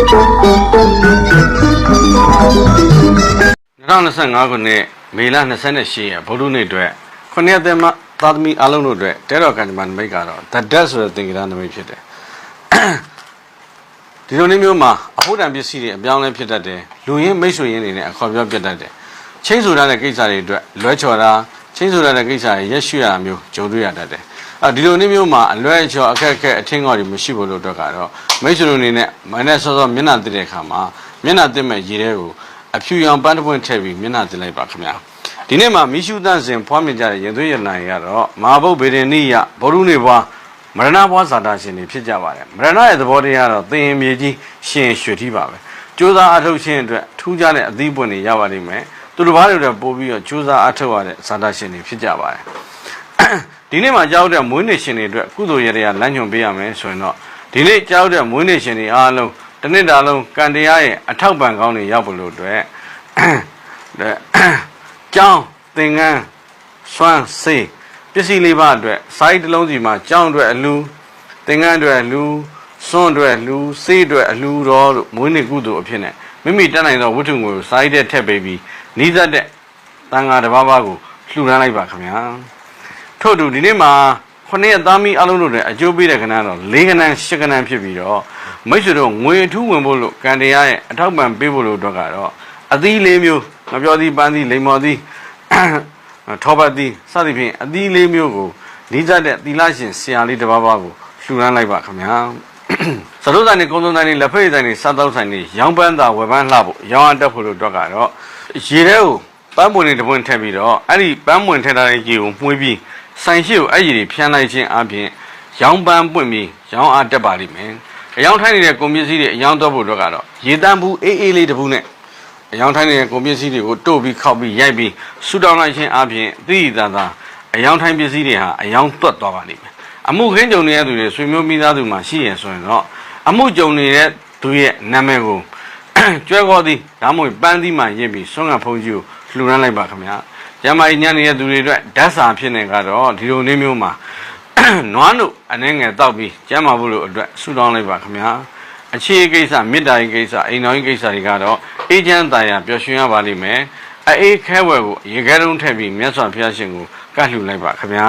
2025ခုနှစ်မေလ28ရက်ဗုဒ္ဓနေ့အတွက်ခုနှစ်ရက်တည်းမှသာသမီအလုံးတို့အတွက်တဲတော်ကံကြမ္မာနမိတ်ကတော့ The Dead ဆိုတဲ့သင်္ကေတနမိတ်ဖြစ်တယ်ဒီလိုနေ့မျိုးမှာအဖို့တံပစ္စည်းတွေအပြောင်းလဲဖြစ်တတ်တယ်လူရင်းမိတ်ဆွေရင်းတွေနဲ့အခေါ်ပြောပြတတ်တယ်ချင်းဆိုရတဲ့ကိစ္စတွေအတွက်လွဲချော်တာချင်းဆိုရတဲ့ကိစ္စတွေရက်ရွှေ့ရတာမျိုးကြုံတွေ့ရတတ်တယ် အဲဒီလိုနေ့မျိုးမှာအလွဲချော်အခက်အခဲအထင်ကောတွေမရှိဘူးလို့အတွက်ကတော့မိတ်ဆွေတို့အနေနဲ့မနေ့စောစောမျက်နှာတည်တဲ့အခါမှာမျက်နှာတည်မဲ့ရေတဲ့ကိုအဖြူရောင်ပန်းတစ်ပွင့်ထည့်ပြီးမျက်နှာတင်လိုက်ပါခင်ဗျာဒီနေ့မှာမိရှုသန့်စင်ဖွားမြင်ကြတဲ့ရင်သွေးရနာရီကတော့မဟာဗုဒ္ဓဗေဒနိယဗုဒ္ဓနေဘွားမရဏဘွားဇာတာရှင်တွေဖြစ်ကြပါတယ်မရဏရဲ့သဘောတရားကတော့သင်ရင်မြေကြီးရှင်ရွှေထီးပါပဲကြိုးစားအထုတ်ခြင်းအတွက်ထူးခြားတဲ့အသီးပွင့်တွေရပါလိမ့်မယ်သူတစ်ပါးတွေတော့ပို့ပြီးတော့ကြိုးစားအထုတ်ရတဲ့ဇာတာရှင်တွေဖြစ်ကြပါတယ် ဒီနေ့မှာကြောက်တဲ့မွေးနေ့ရှင်တွေအတွက်ကုသိုလ်ရတရားလမ်းညွှန်ပေးရမယ်ဆိုရင်တော့ဒီနေ့ကြောက်တဲ့မွေးနေ့ရှင်တွေအားလုံးတစ်နှစ်တာလုံးကံတရားရဲ့အထောက်ပံ့ကောင်းတွေရောက်ဖို့လို့အတွက်တဲ့ကြောင်းသင်္ကန်းစွမ်းစေးပစ္စည်းလေးပါအတွက်စာရီတစ်လုံးစီမှာကြောင်းအတွက်အလူသင်္ကန်းအတွက်အလူစွန့်အတွက်အလူစေးအတွက်အလူတော်လို့မွေးနေ့ကုသိုလ်အဖြစ်နဲ့မိမိတက်နိုင်သောဝတ္ထုငွေကိုစာရီတဲ့ထည့်ပေးပြီးနီးစပ်တဲ့တန်ဃာတစ်ပါးပါးကိုလှူဒန်းလိုက်ပါခင်ဗျာ ထို့တူဒီနေ့မှာခုနှစ်ရက်သားမီးအလုံးတို့နဲ့အကျိုးပေးတဲ့ခဏတော့၄ခဏ၈ခဏဖြစ်ပြီးတော့မိတ်ဆွေတို့ငွေအထူးဝင်ဖို့လို့ကံတရားရဲ့အထောက်ပံ့ပေးဖို့လို့အတွက်ကတော့အသီးလေးမျိုးငပြောသီးပန်းသီးလိမ္မော်သီးထောပတ်သီးစသဖြင့်အသီးလေးမျိုးကိုနီးစပ်တဲ့သီလရှင်ဆရာလေးတစ်ပါးပါးကိုလှူဒန်းလိုက်ပါခင်ဗျာသတို့ဆိုင်နေကုန်းစုံဆိုင်နေလက်ဖက်ရည်ဆိုင်နေစားတော့ဆိုင်နေရောင်းပန်းသာဝယ်ပန်းလှဖို့ရောင်းအပ်တက်ဖို့လို့အတွက်ကတော့ရေထဲကိုပန်းပွင့်နေတစ်ပွင့်ထည့်ပြီးတော့အဲ့ဒီပန်းပွင့်ထည့်ထားတဲ့ရေကိုမှုေးပြီး ဆိုင်ရှိကိုအဲ့ဒီတွေဖြန်းလိုက်ခြင်းအပြင်ရောင်းပန်းပွင့်ပြီးရောင်းအပ်တက်ပါလိမ့်မယ်အယောင်ထိုင်းနေတဲ့ကုန်ပစ္စည်းတွေအယောင်တော့ဖို့အတွက်ကတော့ရေတန်းဘူးအေးအေးလေးတစ်ဘူးနဲ့အယောင်ထိုင်းနေတဲ့ကုန်ပစ္စည်းတွေကိုတို့ပြီးခောက်ပြီးရိုက်ပြီးဆူတောင်းလိုက်ခြင်းအပြင်အသီးသာသာအယောင်ထိုင်းပစ္စည်းတွေဟာအယောင်သွက်သွားပါလိမ့်မယ်အမှုခင်းကြုံနေတဲ့သူတွေဆွေမျိုးမိသားစုမှာရှိရဆိုရင်တော့အမှုကြုံနေတဲ့သူရဲ့နာမည်ကိုကျွဲခေါ်သည်ဒါမှမဟုတ်ပန်းသီးမှရင့်ပြီးဆွမ်းကဖုံးကြီးကိုလှူဒန်းလိုက်ပါခင်ဗျာ ကျမကြီးညနေတဲ့သူတွေအတွက်ဓာတ်စာဖြစ်နေကတော့ဒီလိုနေ့မျိုးမှာနွားတို့အနေငယ်တောက်ပြီးကျမ်းမာဖို့လို့အတွက်ဆူတောင်းလိုက်ပါခင်ဗျာအခြေကိစ္စမေတ္တာရေးကိစ္စအိမ်တော်ရေးကိစ္စတွေကတော့အေးချမ်းသာယာပျော်ရွှင်ရပါလိမ့်မယ်အေးခဲဝယ်ကိုရေခဲတုံးထည့်ပြီးမြတ်စွာဘုရားရှင်ကိုကတ်လှူလိုက်ပါခင်ဗျာ